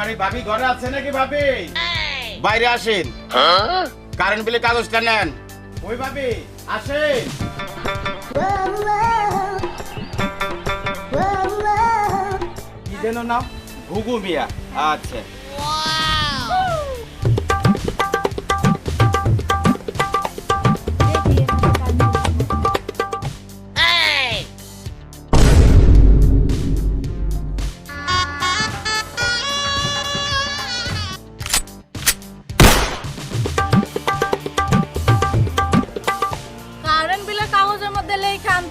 বাড়ি ভাবি ঘরে আছে নাকি ভাবি? বাইরে আসেন। কারেন্ট বিলে কাগজটা নেন। ওই ভাবি আসেন। কি যেন নাম? ঘুঘু মিয়া। আচ্ছা।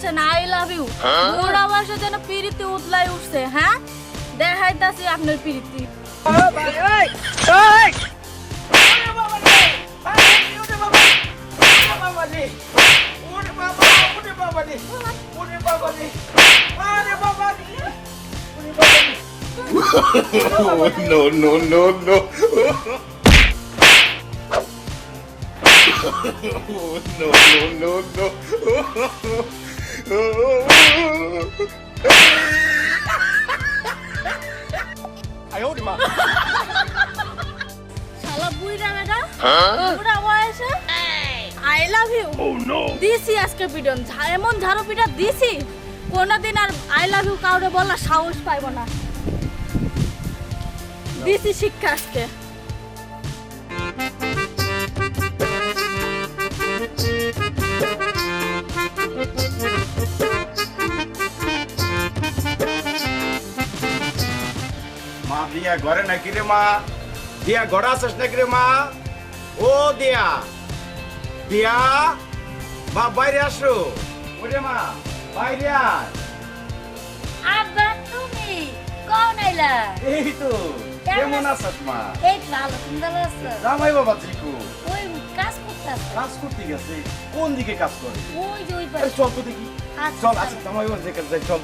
লেখা আনছেন আই লাভ ইউ বুড়া বয়সে যেন পিরিতি উতলাই উঠছে হ্যাঁ দেখাইতাছি আপনার পিরিতি no, no, no, no. no, no, no, no. শালা বুইরা বেটা? বুড়া বয়সে? I love you. দিছি আজকে পিটন এমন ঝাড়ু পিটা দিছি কোনোদিন আর আই লাভ ইউ কাউরে বলা সাহস পাইব না। দিছি শিক্ষা আজকে। দিয়া ঘরে নাকি রে মা? দিয়া ঘরে আসিস নাকি রে মা? ও দিয়া। দিয়া মা বাইরে আসো। ওরে মা বাইরে আব্বা তুমি কোন আইলা? এই তো কেমন আছিস? মা? এই ভালো সুন্দর আছে? জামাই বাবা জিকু ওই কাজ করতেছ কাজ করতে গেছে। কোন দিকে কাজ করে? ওই যে ওই পাশে। চল তো দেখি। আচ্ছা, চল। আচ্ছা জামাই বাবা যেখানে যাই চল।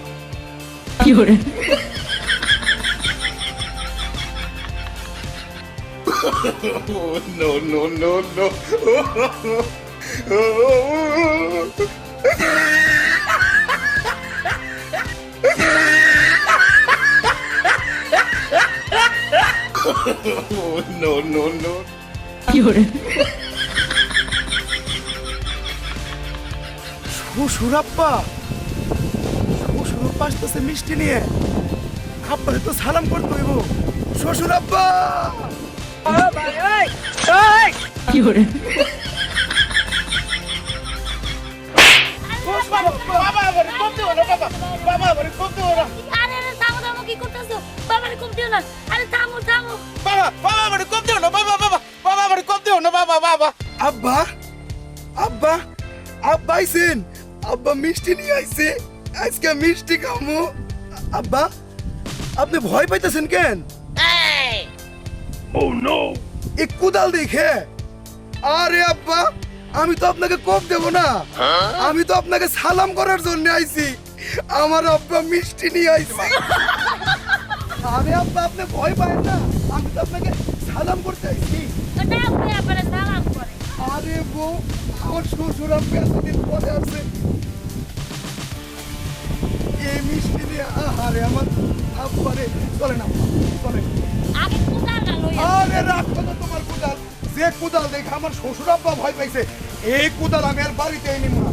No, no, no, no. no, no, no. শ্বশুর আব্বা শ্বশুর আব্বা আসতেছে মিষ্টি নিয়ে। আব্বারে তো সালাম করতে হইব। শ্বশুর কি বাবা আব্বা আব্বা আব্বা আইছেন। আব্বা মিষ্টি নিয়ে আইছে। আজকে মিষ্টি খামু। আব্বা, আপনি ভয় পাইতেছেন কেন? ও নো এ কুদাল দেখে? আরে আব্বা আমি তো আপনাকে কোপ দেব না। আমি তো আপনাকে সালাম করার জন্য আইছি। আমার আব্বা মিষ্টি নিয়ে আইছে। আরে আব্বা আপনি ভয় পায় না। আমি তো আপনাকে সালাম করতে আইছি। ওটা আপনি আপনারা সালাম করে আরে বউ আমার শ্বশুর আব্বা এতদিন পরে আছে। এই মিষ্টি দিয়ে আহারে আমার আব্বারে চলে না চলে লইয়া আরে না তোমার কুদাল। যে কুদাল দেখে আমার শ্বশুর আব্বা ভয় পাইছে, এই কুদাল আমি আর বাড়িতে এনে না চলেন মা